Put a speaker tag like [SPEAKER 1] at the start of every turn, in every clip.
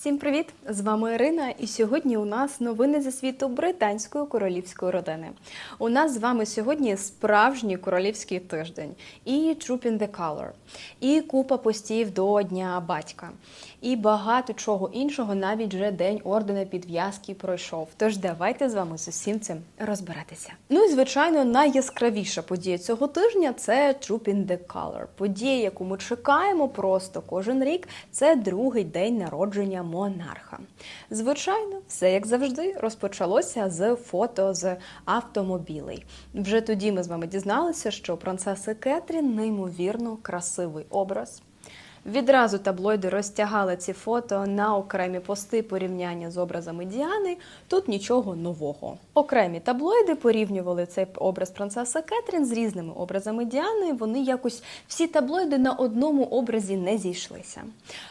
[SPEAKER 1] Всім привіт! З вами Ірина, і сьогодні у нас новини зі світу британської королівської родини. У нас з вами сьогодні справжній королівський тиждень, і Troop in the Color, і купа постів до Дня батька, і багато чого іншого, навіть вже день ордена підв'язки пройшов. Тож давайте з вами з усім цим розбиратися. Ну і звичайно, найяскравіша подія цього тижня це Troop in the Color. Подія, яку ми чекаємо просто кожен рік. Це другий день народження монарха. Звичайно, все як завжди розпочалося з фото з автомобілей. Вже тоді ми з вами дізналися, що принцеси Кетрін неймовірно красивий образ. Відразу таблоїди розтягали ці фото на окремі пости порівняння з образами Діани. Тут нічого нового. Окремі таблоїди порівнювали цей образ принцеси Кетрін з різними образами Діани. Вони якось всі таблоїди на одному образі не зійшлися.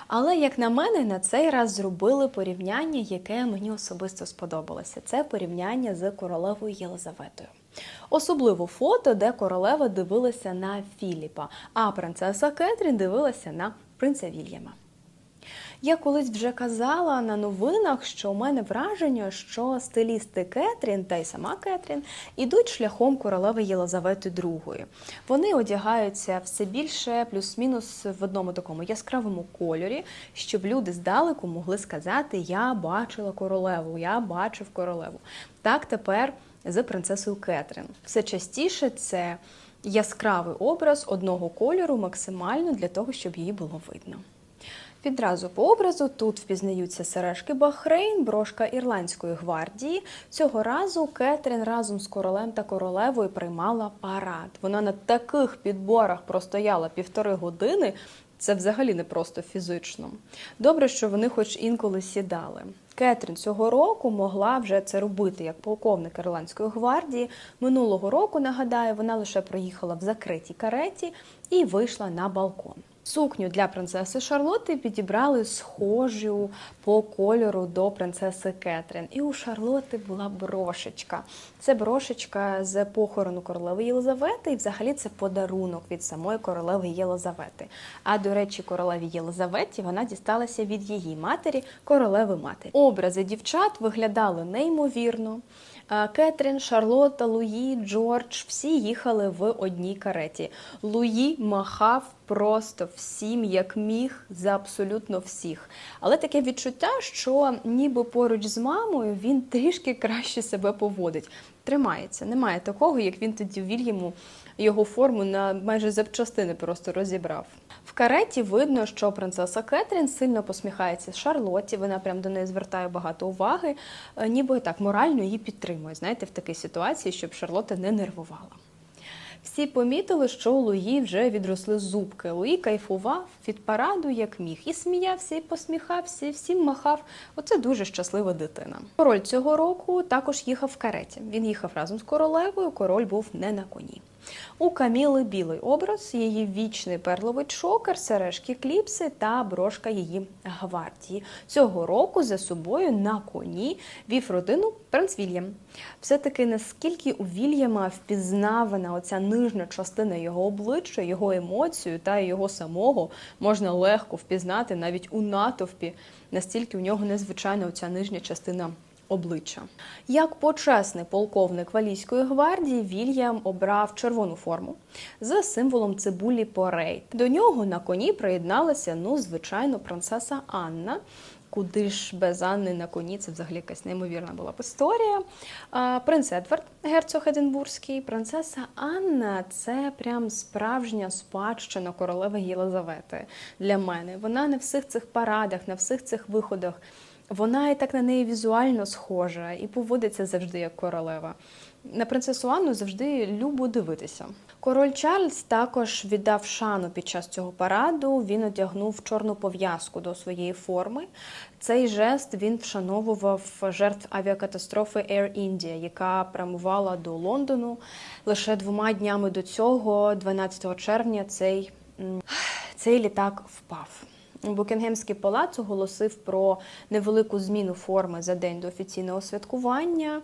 [SPEAKER 1] Але, як на мене, на цей раз зробили порівняння, яке мені особисто сподобалося. Це порівняння з королевою Єлизаветою. Особливо фото, де королева дивилася на Філіпа, а принцеса Кетрін дивилася на принца Вільяма. Я колись вже казала на новинах, що у мене враження, що стилісти Кетрін та й сама Кетрін ідуть шляхом королеви Єлизавети II. Вони одягаються все більше, плюс-мінус в одному такому яскравому кольорі, щоб люди здалеку могли сказати: Я бачила королеву, я бачив королеву. Так тепер з принцесою Кетрін. Все частіше це яскравий образ одного кольору, максимально для того, щоб її було видно. Відразу по образу тут впізнаються сережки Бахрейн, брошка Ірландської гвардії. Цього разу Кетрін разом з королем та королевою приймала парад. Вона на таких підборах простояла півтори години. Це взагалі не просто фізично. Добре, що вони хоч інколи сідали. Кетрін цього року могла вже це робити як полковник Ірландської гвардії. Минулого року, нагадаю, вона лише проїхала в закритій кареті і вийшла на балкон. Сукню для принцеси Шарлотти підібрали схожу по кольору до принцеси Кетрін. І у Шарлотти була брошечка. Це брошечка з похорону королеви Єлизавети, і взагалі це подарунок від самої королеви Єлизавети. А до речі, королеві Єлизаветі вона дісталася від її матері, королеви матері. Образи дівчат виглядали неймовірно. Кетрін, Шарлотта, Луї, Джордж всі їхали в одній кареті. Луї махав просто всім, як міг, за абсолютно всіх. Але таке відчуття, що ніби поруч з мамою він трішки краще себе поводить. Тримається. Немає такого, як він тоді Вільяму його форму на майже запчастини просто розібрав. В кареті видно, що принцеса Кетрін сильно посміхається Шарлотті, вона прям до неї звертає багато уваги, ніби так морально її підтримує, знаєте, в такій ситуації, щоб Шарлотта не нервувала. Всі помітили, що у Луї вже відросли зубки. Луї кайфував від параду, як міг, і сміявся, і посміхався, і всім махав. Оце дуже щаслива дитина. Король цього року також їхав в кареті. Він їхав разом з королевою. Король був не на коні. У Каміли білий образ, її вічний перловий чокер, сережки кліпси та брошка її гвардії. Цього року за собою на коні вів родину принц Вільям. Все-таки наскільки у Вільяма впізнавана оця нижня частина його обличчя, його емоцію та його самого можна легко впізнати навіть у натовпі, настільки у нього незвичайна оця нижня частина обличчя. Як почесний полковник Валійської гвардії, Вільям обрав червону форму з символом цибулі порейд. До нього на коні приєдналася, ну, звичайно, принцеса Анна. Куди ж без Анни на коні, це взагалі якась неймовірна була історія. Принц Едвард, герцог Единбурзький, принцеса Анна це прям справжня спадщина королеви Єлизавети для мене. Вона на всіх цих парадах, на всіх цих виходах. Вона і так на неї візуально схожа і поводиться завжди як королева. На принцесу Анну завжди любо дивитися. Король Чарльз також віддав шану під час цього параду. Він одягнув чорну пов'язку до своєї форми. Цей жест він вшановував жертв авіакатастрофи Air India, яка прямувала до Лондону. Лише двома днями до цього, 12 червня, цей, цей літак впав. Букінгемський палац оголосив про невелику зміну форми за день до офіційного святкування.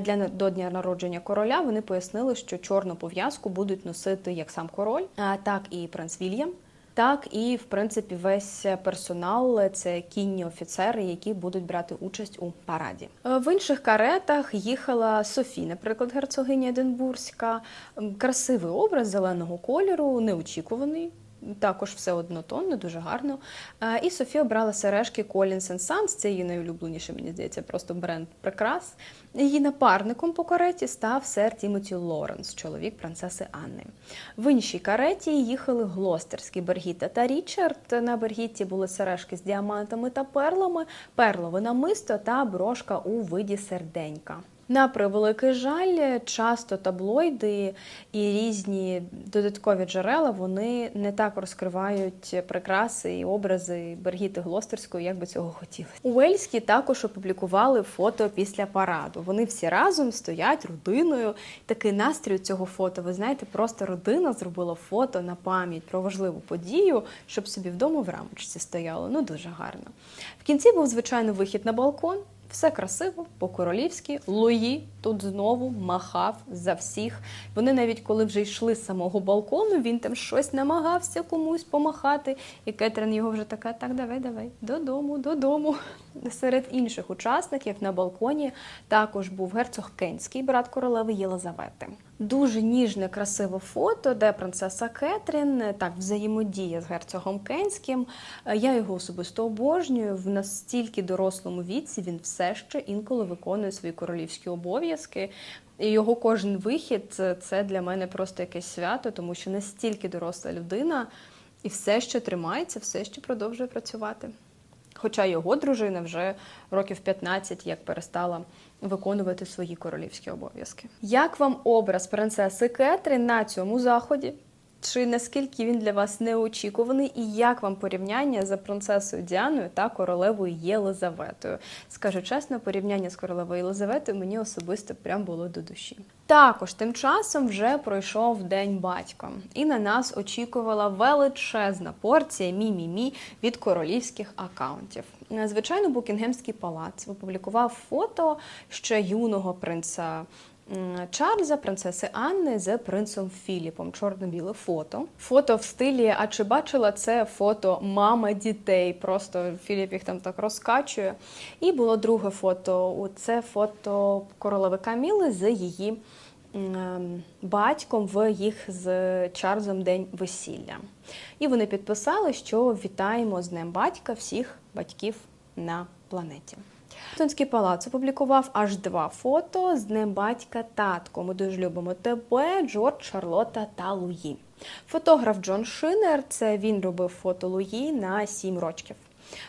[SPEAKER 1] Для до дня народження короля вони пояснили, що чорну пов'язку будуть носити як сам король, так і принц Вільям. так і в принципі весь персонал це кінні офіцери, які будуть брати участь у параді. Е, В інших каретах їхала Софі, наприклад, герцогиня Единбурзька. Красивий образ зеленого кольору, неочікуваний. Також все однотонно, дуже гарно. Е, І Софія обрала сережки Collins Sons, це її найулюбленіший, мені здається, просто бренд прикрас. Її напарником по кареті став сер Тімоті Лоренс, чоловік принцеси Анни. В іншій кареті їхали Глостерські Бергіта та Річард. На Бергітті були сережки з діамантами та перлами, перлове намисто та брошка у виді серденька. На превеликий жаль, часто таблоїди і різні додаткові джерела вони не так розкривають прикраси і образи Бергіти Глостерської, як би цього хотілося. У Вельській також опублікували фото після параду. Вони всі разом стоять родиною. Такий настрій цього фото. Ви знаєте, просто родина зробила фото на пам'ять про важливу подію, щоб собі вдома в рамочці стояло. Ну дуже гарно. В кінці був звичайно вихід на балкон. Все красиво, по-королівськи. Луї тут знову махав за всіх. Вони навіть коли вже йшли з самого балкону, він там щось намагався комусь помахати. І Кетрин його вже така: так, давай, давай, додому, додому. Серед інших учасників на балконі також був герцог Кенський, брат королеви Єлизавети. Дуже ніжне, красиве фото, де принцеса Кетрін так взаємодіє з герцогом Кенським. Е, Я його особисто обожнюю. В настільки дорослому віці він все ще інколи виконує свої королівські обов'язки. І його кожен вихід це- це для мене просто якесь свято, тому що настільки доросла людина і все ще тримається, все ще продовжує працювати. Хоча його дружина вже років 15 як перестала виконувати свої королівські обов'язки. Як вам образ принцеси Кетрін на цьому заході? Чи наскільки він для вас неочікуваний, і як вам порівняння за принцесою Діаною та королевою Єлизаветою? Скажу чесно, порівняння з королевою Єлизаветою мені особисто прям було до душі. Також тим часом вже пройшов день батька, і на нас очікувала величезна порція мі-мі-мі від королівських акаунтів. Звичайно, Букінгемський палац опублікував фото ще юного принца. Чарльза, принцеси Анни з принцем Філіпом. Чорно-біле фото. Фото в стилі. А чи бачила це фото мама дітей? Просто Філіп їх там так розкачує. І було друге фото. Це фото королеви Каміли з її батьком в їх з Чарльзом день весілля. І вони підписали, що вітаємо з Днем батька всіх батьків на планеті. Тонський палац опублікував аж два фото з Днем батька татко. Ми дуже любимо тебе, Джордж, Шарлота та Луї. Фотограф Джон Шинер це він робив фото Луї на сім років.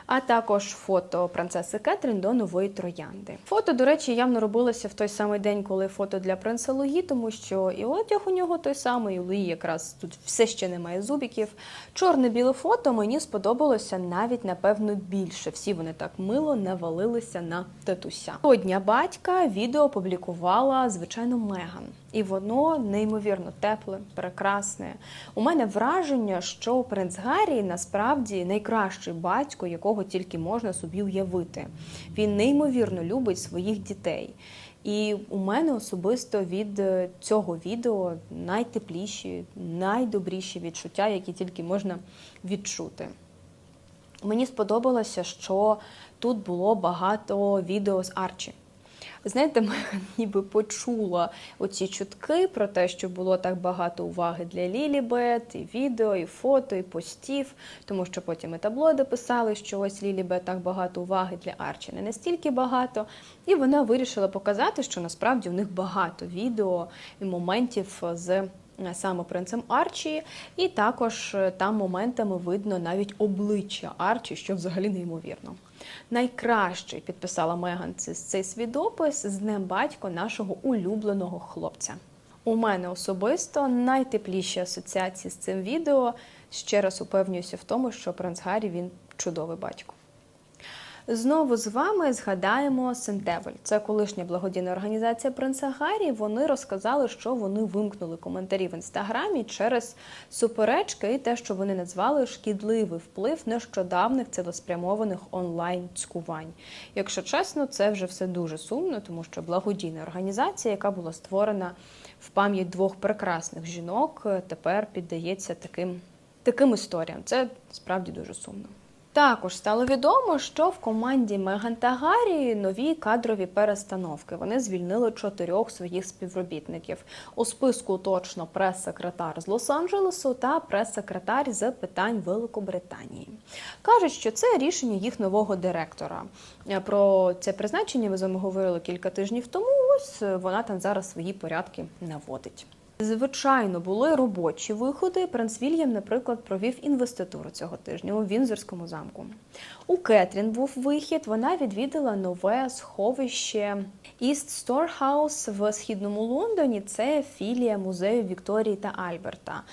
[SPEAKER 1] А також фото принцеси Кетрін до нової троянди. Фото, до речі, явно робилося в той самий день, коли фото для принца Луї, тому що і одяг у нього той самий, і Луї якраз тут все ще немає зубіків. Чорне-біле фото мені сподобалося навіть напевно більше. Всі вони так мило навалилися на татуся. Того дня батька відео опублікувала, звичайно, Меган. І воно неймовірно тепле, прекрасне. У мене враження, що принц Гаррі насправді найкращий батько, якого тільки можна собі уявити. Він неймовірно любить своїх дітей. І у мене особисто від е, цього відео найтепліші, найдобріші відчуття, які тільки можна відчути. Мені сподобалося, що тут було багато відео з Арчі. Знаєте, Меган ніби почула оці чутки про те, що було так багато уваги для Лілібет, і відео, і фото, і постів, тому що потім і таблоїди писали, що ось Лілібет так багато уваги для Арчі, не настільки багато. І вона вирішила показати, що насправді у них багато відео і моментів з е, саме принцем Арчі, і також е, там моментами видно навіть обличчя Арчі, що взагалі неймовірно. Найкращий підписала Меган цей свідопис з Днем батько нашого улюбленого хлопця. У мене особисто найтепліші асоціації з цим відео. Ще раз упевнююся в тому, що принц Гаррі він чудовий батько. Знову з вами згадаємо Сентевель. Це колишня благодійна організація принца Гаррі. Вони розказали, що вони вимкнули коментарі в інстаграмі через суперечки і те, що вони назвали шкідливий вплив нещодавних цілеспрямованих онлайн цькувань. Якщо чесно, це вже все дуже сумно, тому що благодійна організація, яка була створена в пам'ять двох прекрасних жінок, тепер піддається таким таким історіям. Це справді дуже сумно. Також стало відомо, що в команді Меган та Гаррі нові кадрові перестановки. Вони звільнили чотирьох своїх співробітників. У списку точно прес-секретар з Лос-Анджелесу та прес-секретар з питань Великобританії. Кажуть, що це рішення їх нового директора. Е, Про це призначення ми з вами говорили кілька тижнів тому. Ось е, вона там зараз свої порядки наводить. Звичайно, були робочі виходи. Принц Вільям, наприклад, провів інвеституру цього тижня у Вінзорському замку. У Кетрін був вихід. Вона відвідала нове сховище East Storehouse в східному Лондоні. Це філія музею Вікторії та Альберта.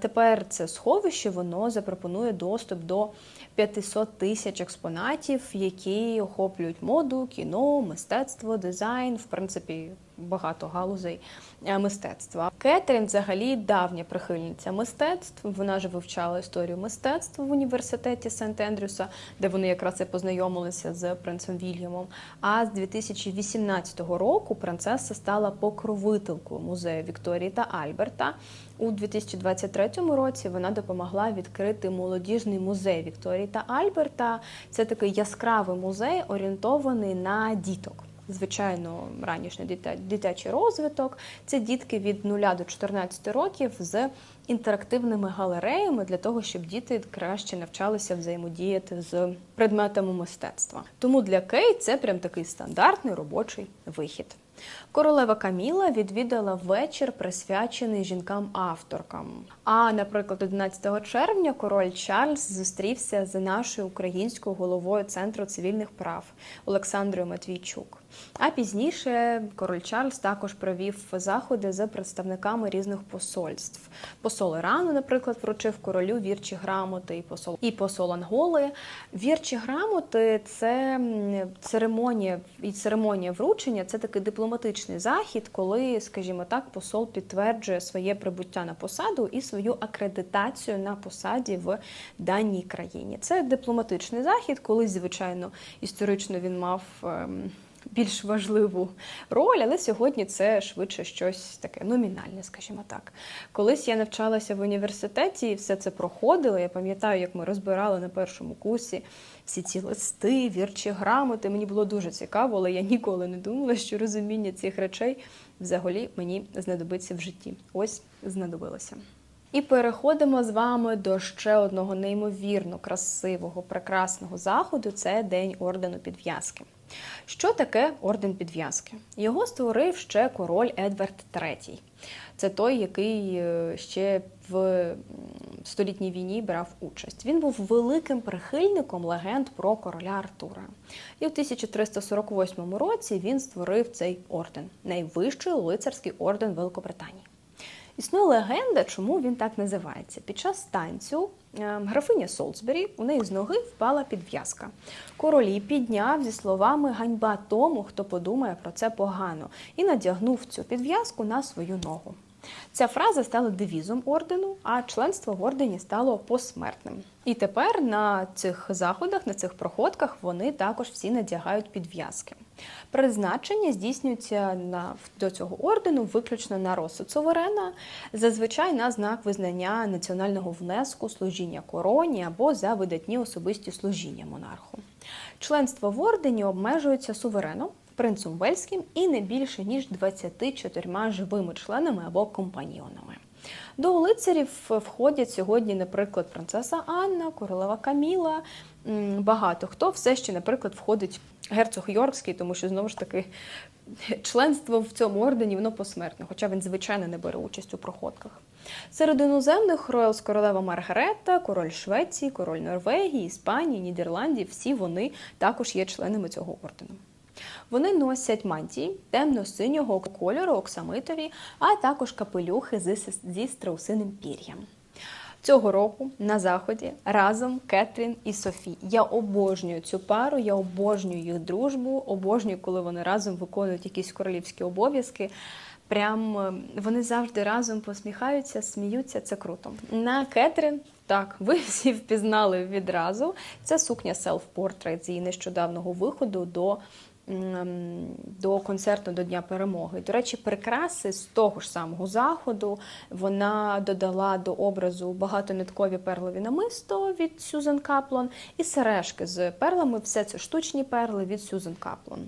[SPEAKER 1] Тепер це сховище воно запропонує доступ до 500 тисяч експонатів, які охоплюють моду, кіно, мистецтво, дизайн, в принципі, багато галузей е, мистецтва. Кетрін взагалі давня прихильниця мистецтв. Вона ж вивчала історію мистецтва в університеті Сент-Ендрюса, де вони якраз і познайомилися з принцем Вільямом. А з 2018 року принцеса стала покровителькою музею Вікторії та Альберта. У 2023 році вона допомогла відкрити молодіжний музей Вікторії та Альберта. Це такий яскравий музей, орієнтований на діток. Звичайно, ранішній дитя- дитячий розвиток. Це дітки від 0 до 14 років з інтерактивними галереями для того, щоб діти краще навчалися взаємодіяти з предметами мистецтва. Тому для Кей це прям такий стандартний робочий вихід. Королева Каміла відвідала вечір, присвячений жінкам-авторкам. А, наприклад, 11 червня король Чарльз зустрівся з нашою українською головою Центру цивільних прав Олександрою Матвійчук. А пізніше король Чарльз також провів заходи з представниками різних посольств. Посол Ірану, наприклад, вручив королю вірчі грамоти і посол і посол Анголи. Вірчі грамоти це церемонія і церемонія вручення це такий дипломатичний захід, коли, скажімо так, посол підтверджує своє прибуття на посаду і свою акредитацію на посаді в даній країні. Це дипломатичний захід, колись, звичайно, історично він мав. Більш важливу роль, але сьогодні це швидше щось таке номінальне, скажімо так. Колись я навчалася в університеті і все це проходила. Я пам'ятаю, як ми розбирали на першому курсі всі ці листи, вірчі грамоти. Мені було дуже цікаво, але я ніколи не думала, що розуміння цих речей взагалі мені знадобиться в житті. Ось знадобилося. І переходимо з вами до ще одного неймовірно красивого, прекрасного заходу це День ордену підв'язки. Що таке орден підв'язки? Його створив ще король Едвард III. Це той, який е, ще в столітній війні брав участь. Він був великим прихильником легенд про короля Артура. І в 1348 році він створив цей орден найвищий лицарський орден Великобританії. Існує легенда, чому він так називається. Під час танцю е, графиня Солсбері у неї з ноги впала підв'язка. Король її підняв зі словами ганьба тому, хто подумає про це погано, і надягнув цю підв'язку на свою ногу. Ця фраза стала девізом ордену, а членство в ордені стало посмертним. І тепер на цих заходах, на цих проходках вони також всі надягають підв'язки. Призначення здійснюється на до цього ордену виключно на розсуд суверена, зазвичай на знак визнання національного внеску, служіння короні або за видатні особисті служіння монарху. Членство в ордені обмежується сувереном, принцем Вельським і не більше ніж 24 живими членами або компаньйонами. До лицарів входять сьогодні, наприклад, принцеса Анна, королева Каміла. Багато хто все ще, наприклад, входить герцог Йоркський, тому що знову ж таки членство в цьому ордені воно посмертне, хоча він звичайно не бере участь у проходках. Серед іноземних роялс королева Маргарета, король Швеції, король Норвегії, Іспанії, Нідерландів всі вони також є членами цього ордену. Вони носять мантії темно-синього кольору, оксамитові, а також капелюхи зі, страусиним пір'ям. Цього року на заході разом Кетрін і Софі. Я обожнюю цю пару, я обожнюю їх дружбу, обожнюю, коли вони разом виконують якісь королівські обов'язки. Прям е, вони завжди разом посміхаються, сміються. Це круто. На Кетрін так, ви всі впізнали відразу. Це сукня Portrait з її нещодавнього виходу до до концерту до Дня перемоги. До речі, прикраси з того ж самого заходу вона додала до образу багатониткові перлові намисто від Сюзан Каплон і сережки з перлами. Все це штучні перли від Сюзан Каплон.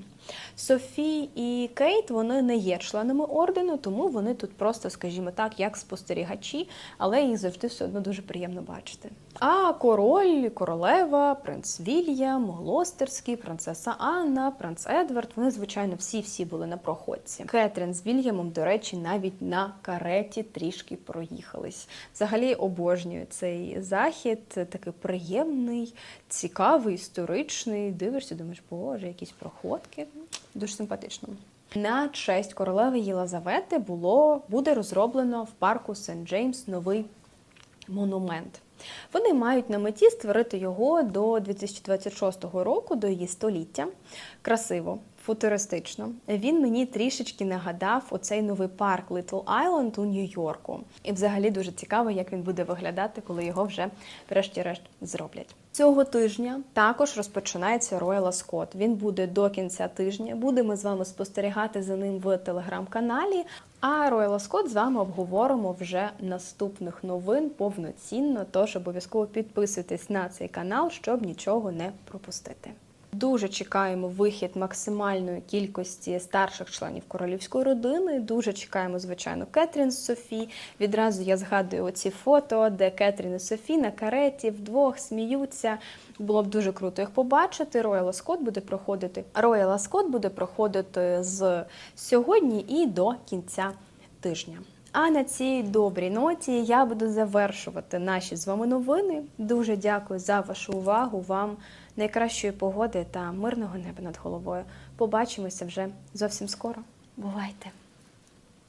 [SPEAKER 1] Софі і Кейт вони не є членами ордену, тому вони тут просто, скажімо так, як спостерігачі, але їх завжди все одно дуже приємно бачити. А король, королева, принц Вільям, Глостерський, принцеса Анна, принц Едвард. Вони, звичайно, всі-всі були на проходці. Кетрін з Вільямом, до речі, навіть на кареті трішки проїхались. Взагалі обожнюю цей захід, такий приємний, цікавий, історичний. Дивишся, думаєш, боже, якісь проходки. Дуже симпатично. На честь королеви Єлизавети було буде розроблено в парку Сент Джеймс новий монумент. Вони мають на меті створити його до 2026 року, до її століття. Красиво, футуристично. Він мені трішечки нагадав оцей новий парк Little Island у Нью-Йорку. І взагалі дуже цікаво, як він буде виглядати, коли його вже врешті-решт зроблять. Цього тижня також розпочинається Royal Ascot. Він буде до кінця тижня. Будемо з вами спостерігати за ним в телеграм-каналі. А Royal Ascot з вами обговоримо вже наступних новин повноцінно. Тож обов'язково підписуйтесь на цей канал, щоб нічого не пропустити. Дуже чекаємо вихід максимальної кількості старших членів королівської родини. Дуже чекаємо, звичайно, Кетрін з Софі. Відразу я згадую оці фото, де Кетрін і Софі на кареті вдвох сміються. Було б дуже круто їх побачити. Royal Ascot буде проходити. Royal Ascot буде проходити з сьогодні і до кінця тижня. А на цій добрій ноті я буду завершувати наші з вами новини. Дуже дякую за вашу увагу. Вам найкращої погоди та мирного неба над головою. Побачимося вже зовсім скоро. Бувайте!